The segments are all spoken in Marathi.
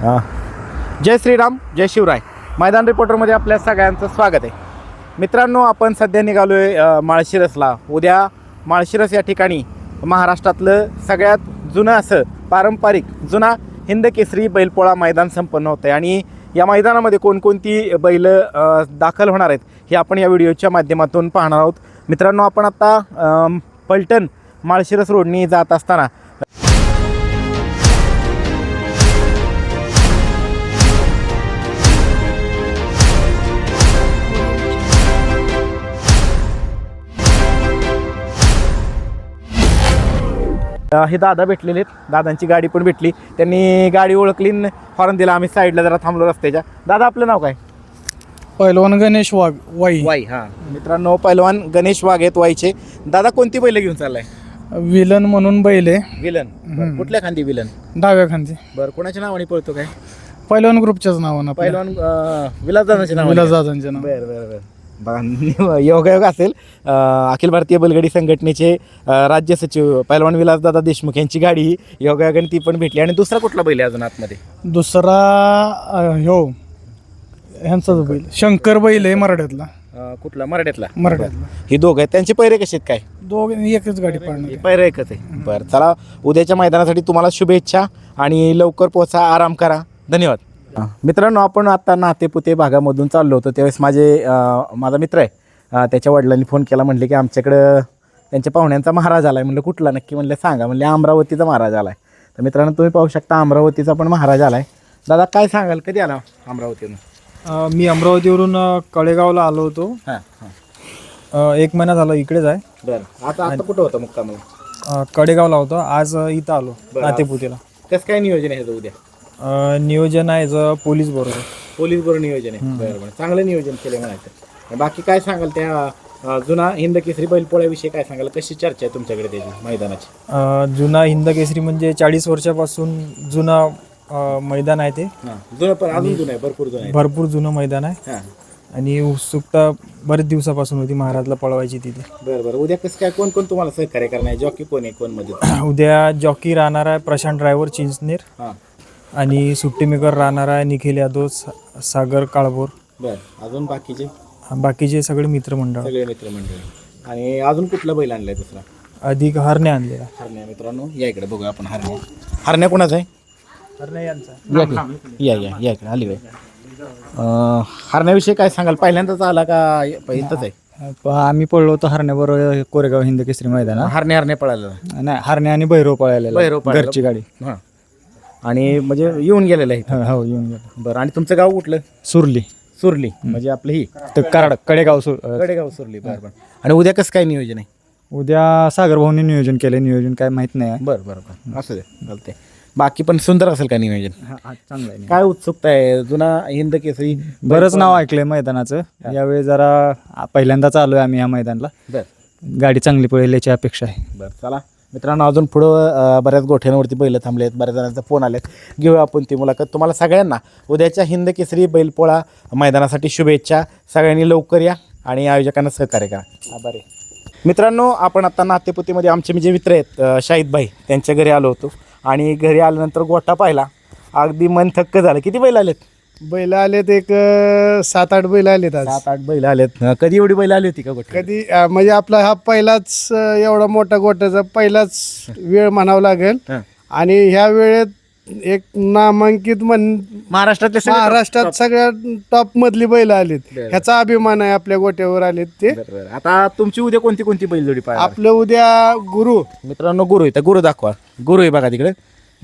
जय श्रीराम जय शिवराय. मैदान रिपोर्टरमध्ये आपल्या सगळ्यांचं स्वागत आहे. मित्रांनो आपण सध्या निघालो आहे माळशिरसला. उद्या माळशिरस या ठिकाणी महाराष्ट्रातलं सगळ्यात जुनं असं पारंपरिक जुना हिंद केसरी बैलपोळा मैदान संपन्न होतं आहे आणि या मैदानामध्ये कोणकोणती बैल दाखल होणार आहेत हे आपण या व्हिडिओच्या माध्यमातून पाहणार आहोत. मित्रांनो आपण आत्ता पलटण माळशिरस रोडनी जात असताना हे दादा भेटलेले आहेत. दादांची गाडी पण भेटली. त्यांनी गाडी ओळखली न हॉर्न दिला. आम्ही साईडला जरा थांबलो रस्त्याच्या. दादा आपलं नाव काय? पैलवान गणेश वाघ वाई. वाई हां. मित्रांनो पैलवान गणेश वाघ आहेत वाईचे. दादा कोणती बैल घेऊन चाललाय? विलन म्हणून बैल आहे. विलन. कुठल्या खांदी विलन? डाव्या खांदी. बरं कोणाच्या नावाने पळतो काय? पैलवान ग्रुपच्याच नावानं. पैलवान अं, विलासदादाच्या नावाने. विलास दादांच्या नाव बरं बरं बरं. बघा योगायोग असेल. अखिल भारतीय बैलगाडी संघटनेचे राज्य सचिव पैलवान विलासदादा देशमुख यांची गाडी ही योगायोगाने ती पण भेटली. आणि दुसरा कुठला बैल आहे अजून आतमध्ये? दुसरा ह्यो ह्यांचाच बैल. शंकर बैल आहे मराठ्यातला. अं, कुठला? मराठ्यातला. मराठ्यातला. ही दोघं आहेत. त्यांचे पैरे कसे आहेत काय? दोघ एकच गाडी पाडणार पैर एकच आहे. बरं चला. उद्याच्या मैदानासाठी तुम्हाला शुभेच्छा आणि लवकर पोचा आराम करा. धन्यवाद. मित्रांनो आपण आता नातेपुते भागामधून चाललो होतो. त्यावेळेस माझे माझा मित्र आहे. त्याच्या वडिलांनी फोन केला म्हणले की आमच्याकडं त्यांच्या पाहुण्यांचा महाराज आला आहे म्हणलं कुठला? नक्की म्हणलं सांगा. म्हणले अमरावतीचा महाराज आला आहे तर मित्रांनो तुम्ही पाहू शकता अमरावतीचा पण महाराज आला आहे दादा काय सांगाल? कधी आला अमरावतीतून अ, मी अमरावतीवरून कळेगावला आलो होतो. हां हां. एक महिना झाला इकडेच आहे. बरं. आता आता कुठं होतं मुक्काम कडेगावला होतो. आज इथं आलो. नातेपुतेला. कसं काय नियोजन आहे उद्या? अ, नियोजन आहे ज पोलीस बरोबर. पोलीस बरोबर नियोजन आहे. बरं बरं. चांगलं नियोजन केलं म्हणायचं. बाकी काय सांगाल त्या अं, जुना हिंद केसरी बैलपोळ्याविषयी काय सांगाल? कशी चर्चा आहे तुमच्याकडे त्याची मैदानाची? अ, जुना हिंद केसरी म्हणजे चाळीस वर्षापासून जुना अ, मैदान आहे ते. हां. जुनं पण अजून जुनं आहे भरपूर जुनं आहे. भरपूर जुनं मैदान आहे. हां. आणि उत्सुकता बरेच दिवसापासून होती महाराजला पळवायची तिथे. बरं बरं. उद्या कसं काय कोण कोण तुम्हाला सहकार्य करणार आहे? जॉकी कोण आहे कोणमध्ये उद्या जॉकी राहणार आहे प्रशांत ड्रायव्हर चिंचनेर. हां. आणि सुट्टी मेकर राहणार आहे निखिल यादव सा- सागर काळभोर. बरं अजून बाकीचे? बाकीचे सगळे मित्रमंडळ. सगळे मित्रमंडळी. आणि अजून कुठला बैल आणलाय दुसरा? अधिक हरणे आणलेला. हरण्या मित्रांनो या इकडे बघूया आपण हरण्या. हरण्या कोणाचा आहे? हरणे यांचा. या. या या या इकडे. आली बाई. अं, हरण्याविषयी काय सांगाल? पहिल्यांदाच आला का इथंच आहे? आम्ही पडलो होतो हरण्याबरोबर कोरेगाव हिंद केसरी मैदानात. हरणे हरणे पळाला नाही हरणे आणि भैरव पळालेला. भैरव. घरची गाडी. हां. आणि म्हणजे येऊन गेलेलं आहे हो हो, येऊन गेलो. बरं आणि तुमचं गाव कुठलं? सुरली. सुरली. म्हणजे आपलं ही. तर कराड कडेगाव सुर अ, कडेगाव सुरली बरं बरं. आणि उद्या कसं काय नियोजन आहे? उद्या सागर भाऊनी नियोजन केलं नियोजन काय माहीत नाही. आहे. बरं बरं बरं. असं दे चालते बाकी पण सुंदर असेल का नियोजन? चांगलं आहे. काय उत्सुकता आहे? जुना हिंद केसरी बरंच नाव ऐकलंय मैदानाचं. यावेळी जरा आ, पहिल्यांदाच आलोय आम्ही या मैदानाला. बरं. गाडी चांगली पळेल याची अपेक्षा आहे. बरं चला. मित्रांनो अजून पुढं बऱ्याच गोठ्यांवरती बैल थांबले आहेत बऱ्याच जणांचा फोन आलेत. घेऊया आपण ती मुलाखत. तुम्हाला सगळ्यांना उद्याच्या हिंद केसरी बैलपोळा मैदानासाठी शुभेच्छा. सगळ्यांनी लवकर या आणि आयोजकांना सहकार्य करा. आभारी. मित्रांनो आपण आता नातेपुतीमध्ये आमचे जे मित्र आहेत शाहिद भाई त्यांच्या घरी आलो होतो. आणि घरी आल्यानंतर गोठा पाहिला. अगदी मन थक्क झालं. किती बैल आलेत? बैल आलेत एक सात आठ बैल आलेत आज. सात आठ बैल आलेत कधी एवढी बैल आली होती का गोठ्यात? कधी अं, म्हणजे आपला हा पहिलाच अं, एवढा मोठा गोट्याचा पहिलाच वेळ म्हणावा लागेल. हां. आणि ह्या वेळेत एक नामांकित म्हण महाराष्ट्रातले सगळे महाराष्ट्रात सगळ्यात टॉप मधली बैल आलीत. बरं. ह्याचा अभिमान आहे आपल्या गोट्यावर आलेत ते. बरं, बरं. आता तुमची उद्या कोणती कोणती बैलजोडी पाहिजे आपलं उद्या गुरु. मित्रांनो गुरु आहे तर गुरु दाखवा. गुरु आहे बघा तिकडे.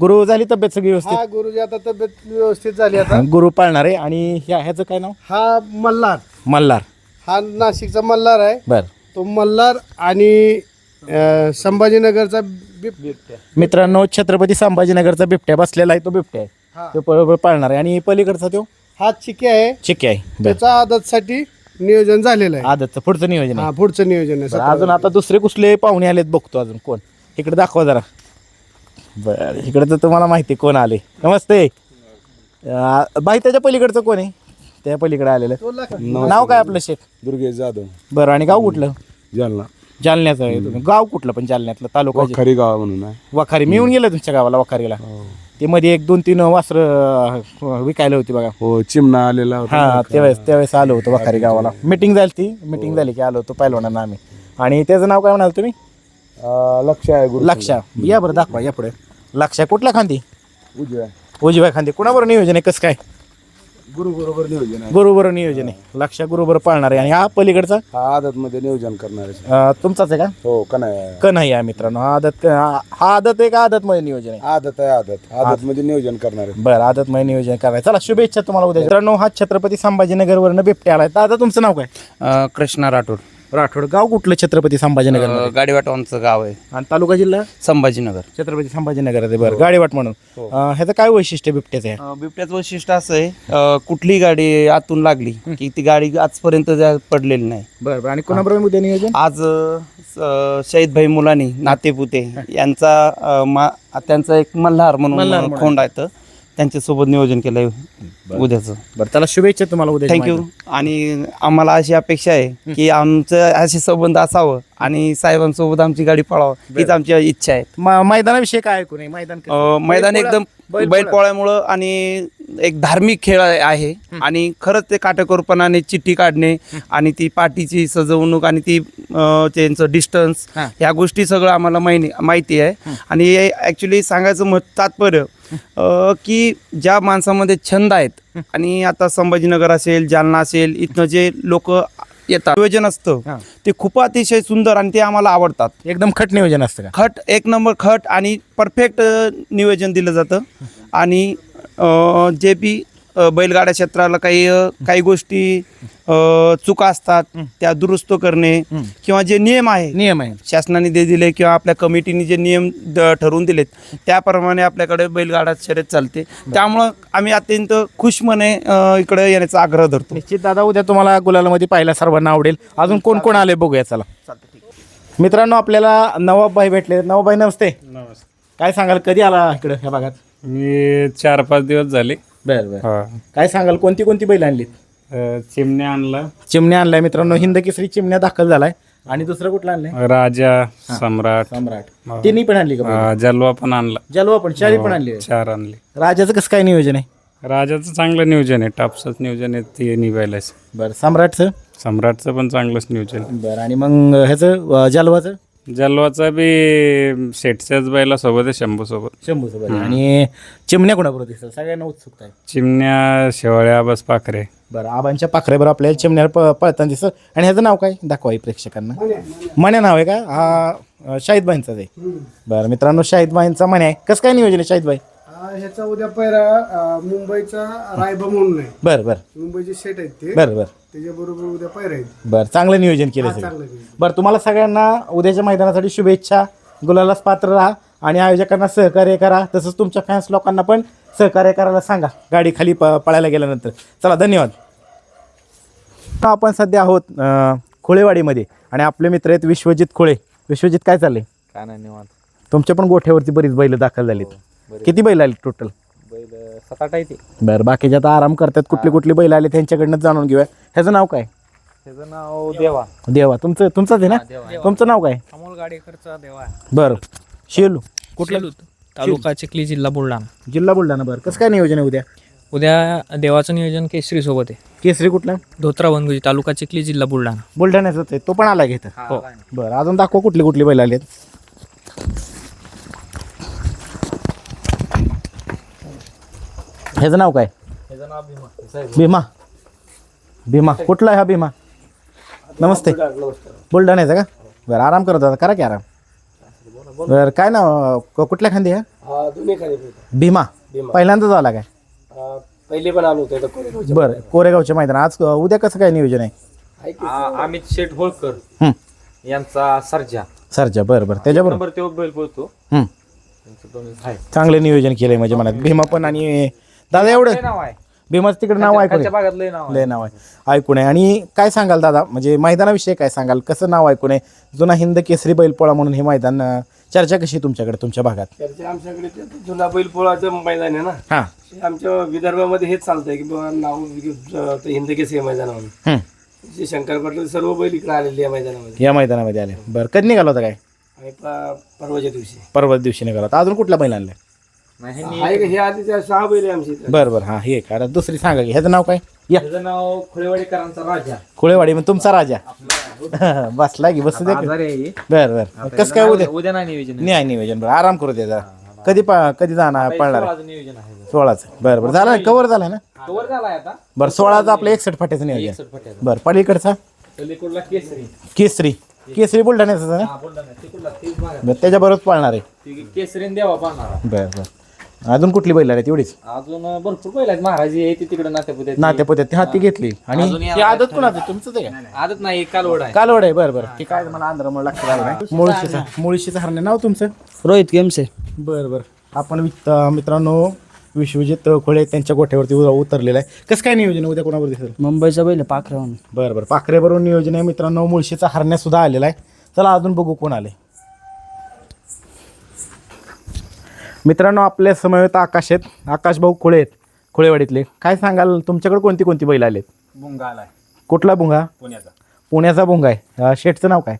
गुरु झाली तब्येत सगळी व्यवस्थित? हा गुरुजी आता तब्येत व्यवस्थित झाली आता. गुरु पाळणार आहे आणि ह्या ह्याचं काय नाव? हा मल्हार. मल्हार. हा नाशिकचा मल्हार आहे. बर. तो मल्हार आणि अं, संभाजीनगरचा बिबट्या. मित्रांनो छत्रपती संभाजीनगरचा बिबट्या बसलेला आहे तो बिबट्या आहे. तो बरोबर पाळणार. आहे आणि पलीकडचा तो? हा चिके आहे. चिक्की आहे. बर. त्याचा आदतसाठी नियोजन झालेलं आहे. आदतचं पुढचं नियोजन आहे. हा पुढचं नियोजन आहे. बरं, अजून आता दुसरे कुठले पाहुणे आलेत बघतो अजून. कोण? इकडे दाखवा जरा. बर इकडे तर तुम्हाला माहिती कोण आले. नमस्ते. अं, बाई त्याच्या पलीकडचं कोण आहे? त्या पलीकडे आलेलं. नाव काय आपलं शेख? दुर्गेश जाधव. बरं आणि गाव कुठलं? जालना. जालन्याचं आहे तुम्ही. गाव कुठलं पण जालन्यातलं? तालुका खरी गाव म्हणून आहे. वखारी. मी येऊन गेलो तुमच्या गावाला वखारीला. ते मध्ये एक दोन तीन वासरं विकायला होती बघा. हो चिमणा आलेला होता. हा त्यावेळेस त्यावेळेस आलो होतो वखारी गावाला. मिटिंग झाली ती मिटिंग झाली की आलो होतो पहिलवानांना आम्ही. आणि त्याचं नाव काय म्हणाल तुम्ही? लक्ष आहे गुरु लक्षा या बरं दाखवा या पुढे. लक्षा कुठल्या खांदी? उजव्या. उजव्या खांदी. कुणाबरोबर नियोजन आहे? कसं काय? गुरु बरोबर नियोजन आहे. गुरुबर नियोजन आहे. लक्षा गुरुबर पाळणार आहे. आणि हा पलीकडचा? हा आदत मध्ये नियोजन करणार आहे. अं, तुमचाच आहे का? हो का नाही आहे मित्रांनो. हा आदत हा आदत आहे का आदत मध्ये नियोजन आहे? आदत आहे आदत. आदत. मध्ये नियोजन करणार आहे. बरं आदत मध्ये नियोजन करायचं. चला शुभेच्छा तुम्हाला उद्या. मित्रांनो हा छत्रपती संभाजीनगरवरनं बिबटे आलाय. दादा तुमचं नाव काय? कृष्णा राठोड. राठोड गाव कुठलं छत्रपती संभाजीनगर अ, गाडीवाटवांचं गाव आहे. आणि तालुका जिल्हा? संभाजीनगर. छत्रपती संभाजीनगर आहे बरं. गाडीवाट म्हणून. अं, ह्याचं काय वैशिष्ट्य बिबट्याचं आहे अ, बिबट्याचं वैशिष्ट्य असं आहे अ, कुठली गाडी आतून लागली की ती गाडी आजपर्यंत पडलेली नाही. बरं बरं. आणि कोणाबरोबर उद्या नियोजन? आज अ, स- शहीदभाई मुलानी नातेपुते यांचा अ, मा त्यांचा एक मल्हार म्हणून खोंड आहे त्यांच्यासोबत नियोजन केलंय उद्याचं. बरं त्याला शुभेच्छा तुम्हाला उद्या थँक्यू आणि आम्हाला अशी अपेक्षा आहे की आमचं असे संबंध असावं आणि साहेबांसोबत आमची गाडी पळावं हीच आमची इच्छा आहे. मैदानाविषयी काय ऐकू नये? मैदान कसं? अ, मैदान बैलपोळा- एकदम बैलपोळा. बैलपोळ्यामुळं आणि एक धार्मिक खेळ आहे आणि खरंच ते काटेकोरपणाने चिठ्ठी काढणे आणि ती पाठीची सजवणूक आणि ती अ, त्यांचं डिस्टन्स हा. ह्या गोष्टी सगळं आम्हाला माहिती माहिती आहे. आणि ॲक्च्युली सांगायचं मत तात्पर्य अ, की ज्या माणसामध्ये छंद आहेत आणि आता संभाजीनगर असेल जालना असेल इथनं जे लोक येतात नियोजन असतं हा. ते खूप अतिशय सुंदर आणि ते आम्हाला आवडतात. एकदम खट नियोजन असतं का? खट एक नंबर खट आणि परफेक्ट नियोजन दिलं जातं. आणि अ, जे बी अ, बैलगाड्या क्षेत्राला काही अ, काही गोष्टी अ, चुका असतात त्या दुरुस्त करणे किंवा जे नियम आहे नियम आहे. शासनाने दे दिले किंवा आपल्या कमिटीने जे नियम द- ठरवून दिलेत त्याप्रमाणे आपल्याकडे बैलगाडा शर्यत चालते. त्यामुळं आम्ही अत्यंत खुशमने अ, इकडे येण्याचा आग्रह धरतो. निश्चित दादा उद्या तुम्हाला गुलालामध्ये पाहायला सर्वांना आवडेल. अजून कोण कोण आले बघूया चला. मित्रांनो आपल्याला नवाबबाई भेटले. नवाबबाई नमस्ते. काय सांगाल कधी आला इकडे ह्या भागात? मी चार पाच दिवस झाले. बरं बरं. हा. काय सांगाल कोणती कोणती बैल आणलीत? अ, चिमण्या आणला. चिमण्या आणलाय मित्रांनो हिंद केसरी चिमण्या दाखल झालाय. आणि दुसरं कुठलं आणलंय? राजा सम्राट. सम्राट. तिन्ही पण आणली का बैल? अ, जलवा पण आणला. जलवा पण चारी पण आणली. चार आणले. राजाचं कसं काय नियोजन आहे? राजाचं चांगलं नियोजन आहे. टापसच नियोजन आहे ते निघायलाच बरं सम्राटचं? सम्राटचं पण चांगलंच नियोजन आहे. बरं आणि मग ह्याचं अं, जलवाचं? जलवाचा बी सेटच्याच बैला सोबत आहे शंभू सोबत. शंभू सोबत आणि चिमण्या कोणाबरोबर दिसतात सगळ्यांना उत्सुकता आहे. चिमण्या शेवाळ्या बस पाखरे. बरं आबांच्या पाखऱ्याबरोबर आपल्याला चिमण्याला प पळताना दिसत आणि ह्याचं नाव काय? दाखवा हे प्रेक्षकांना. मण्या. नाव आहे का? हा अं, शाहिदबाईंचाच आहे. बरं मित्रांनो शाहिदबाईंचा मण्या आहे. कसं काय नियोजन आहे शाहिदबाई ह्याचा उद्या पहिला मुंबईचा रायबा म्हणून आहे बरं बरं. मुंबईचे सेट आहेत ते. बरं बरं. त्याच्याबरोबर उद्या पैरा आहेत. बरं चांगलं नियोजन केलं सगळं. चांगलं. बरं तुम्हाला सगळ्यांना उद्याच्या मैदानासाठी शुभेच्छा. गुलालाच पात्र राहा आणि आयोजकांना सहकार्य करा. तसंच तुमच्या फॅन्स लोकांना पण सहकार्य करायला सांगा. गाडी खाली प पळायला गेल्यानंतर. चला धन्यवाद. आपण सध्या आहोत अं, खोळेवाडीमध्ये. आणि आपले मित्र आहेत विश्वजित खोळे. विश्वजित काय चाललंय? काय नाही निवांत. तुमच्या पण गोठ्यावरती बरीच बैल दाखल झालीत. किती बैल आली टोटल? बैल सात आठ आहे ते बरं बाकीचे आता आराम करतात. कुठली कुठली बैल आले त्यांच्याकडनं जाणून घेऊया. ह्याचं नाव काय? त्याचं नाव देवा. देवा. तुमचं तुमचंच आहे ना? तुमचं नाव काय? अमोल गाडेकरचा देवा बरं. शेलू. कुठलं? तालुका चिखली जिल्हा बुलढाणा. जिल्हा बुलढाणा. बरं. कसं काय नियोजन आहे उद्या? उद्या देवाचं नियोजन केसरी सोबत आहे. केसरी कुठला? धोत्रा वनगुजी तालुका चिखली जिल्हा बुलढाणा. बुलढाण्याचाच आहे. तो पण आला घेत हो. बरं. अजून दाखवा कुठली कुठली बैल आली ह्याचं नाव काय? भीमा. भीमा. कुठला आहे हा भीमा? नमस्ते. बुलढाण्याचा का? बरं आराम करत होता. करा की आराम. बरं काय नाव क- कुठल्या खांदी आहे? हा दोन्ही खाली भीमा. पहिल्यांदाच आला काय? पहिले पण आलो होतो इथं बरं कोरेगावच्या मैदान आज अ, उद्या कसं काय नियोजन आहे? अमित शेठ होळकर हं. यांचा सर्जा. सरच्या बरं बरं. त्याच्याबरोबर नंबर तो बैल बोलतो हं. त्यांचं दोन्ही आहे. चांगलं नियोजन केलंय म्हणजे मला भीमा पण आणि दादा एवढं? नाव आहे. भीमाचं तिकडे नाव ऐकून खालच्या भागात लय नाव आहे. लय नाव आहे. ऐकून आहे आणि काय सांगाल दादा? म्हणजे मैदानाविषयी काय सांगाल? कसं नाव ऐकून आहे जुना हिंद केसरी बैलपोळा म्हणून हे मैदान अ, चर्चा कशी आहे तुमच्याकडे तुमच्या भागात? त्याच्या आमच्याकडे ते जुना बैलपोळाचं मैदान आहे ना? हां. ते आमच्या विदर्भामध्ये हेच चालतंय की बाबा नाव ते हिंदकेसरी मैदान म्हणून हं. जे शंकर पाटील सर्व बैल इकडे आलेले या मैदानामध्ये. या मैदानामध्ये आले. बरं कधी निघाला होता काय? आणि प- परवाच्या दिवशी. परवा दिवशी निघाला होता. अजून कुठला बैल आणलाय? आहे का हे आधीच्या सहा बैल आहे आमची इथं. बरं बरं. हां हे कारण दुसरी सांगा की. ह्याचं नाव काय? या. त्याचं नाव खुळेवाडीकरांचा राजा. कुळेवाडी मग तुमचा राजा. बसला की बसू दे की. आजारी आहे बरं बरं. कसं काय उद्या? उद्या नाही नियोजन आहे. न्याय नियोजन. बरं आराम करू दे जरा. कधी पा कधी जाणार? पळणार? सोळाचं नियोजन आहे सोळाचं. बरं बरं. झालं? कवर झालं ना? कवर झालाय आता. बरं सोळाचं आपलं एकसठ फाट्याचं नियोजन. फट्याचा. बरं पलीकडचा? पलीकडला केसरी. केसरी. केसरी बुलढाण्याचं ना? हा बोलला तिकडला तीच. बरं त्याच्याबरोबर पाळणार आहे. ती केसरीन देवा पाहणार बरं बरं. अजून कुठली बैल आहे तेवढीच अजून भरपूर बैल आहेत. महाराज आहे ती तिकडे नात्यापुत्यात नात्यापुत्यात हाती घेतली. आणि अजून ही आदत कोणाचं? आहे का? आदत नाही कालवड आहे. कालवड आहे बरं बरं. ते काय मला आंध्र मला लक्षात आलं नाही मुळशीचा मुळशीचं हरणे. नाव तुमचं? रोहित गेमसे बरं बरं. आपण वित- अं, मित्रांनो विश्वजित खोळे त्यांच्या गोठ्यावरती उ- उतरलेलं आहे. कसं काय नियोजन आहे? उद्या कोणावर दिसेल? मुंबईचा बैल पाखरावून बरं बरं. पाखरेबरोबर नियोजन आहे. मित्रांनो मुळशीचा हरण्या सुद्धा आलेला आहे. चला अजून बघू कोण आले मित्रांनो आपल्या समवेत आकाश आहेत. आकाश भाऊ खोळे आहेत. खोळेवाडीतले. काय सांगाल तुमच्याकडे कोणती कोणती बैल आलेत? बुंगा आलाय. कुठला भुंगा? पुण्याचा. पुण्याचा भुंगा आहे. अं, शेठचं नाव काय?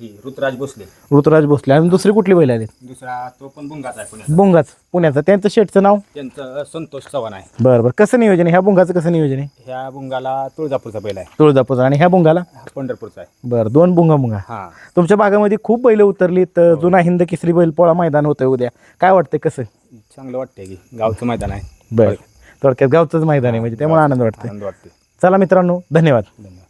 ही ऋतुराज भोसले. ऋतुराज भोसले. आणि दुसरी कुठली बैल आलेत दुसरा तो पण बुंगाचा आहे पुण्याचा. पुण्याचं. त्यांचं शेठचं नाव? त्यांचं संतोष चव्हाण आहे. बरं बरं. कसं नियोजन आहे? ह्या भुंगाचं कसं नियोजन आहे? ह्या बुंगाला तुळजापूरचा बैल आहे. तुळजापूरचं. आणि ह्या भुंगाला पंढरपूरचा आहे. बरं दोन भुंगा भुंगा हा. तुमच्या भागामध्ये खूप बैल उतरली तर जुना हिंद केसरी बैल पोळा मैदान होतंय उद्या. काय वाटतंय कसं? चांगलं वाटतंय की. गावचं मैदान आहे. बरं. थोडक्यात गावचंच मैदान आहे म्हणजे त्यामुळे आनंद वाटतोय. आनंद वाटते चला मित्रांनो धन्यवाद. धन्यवाद.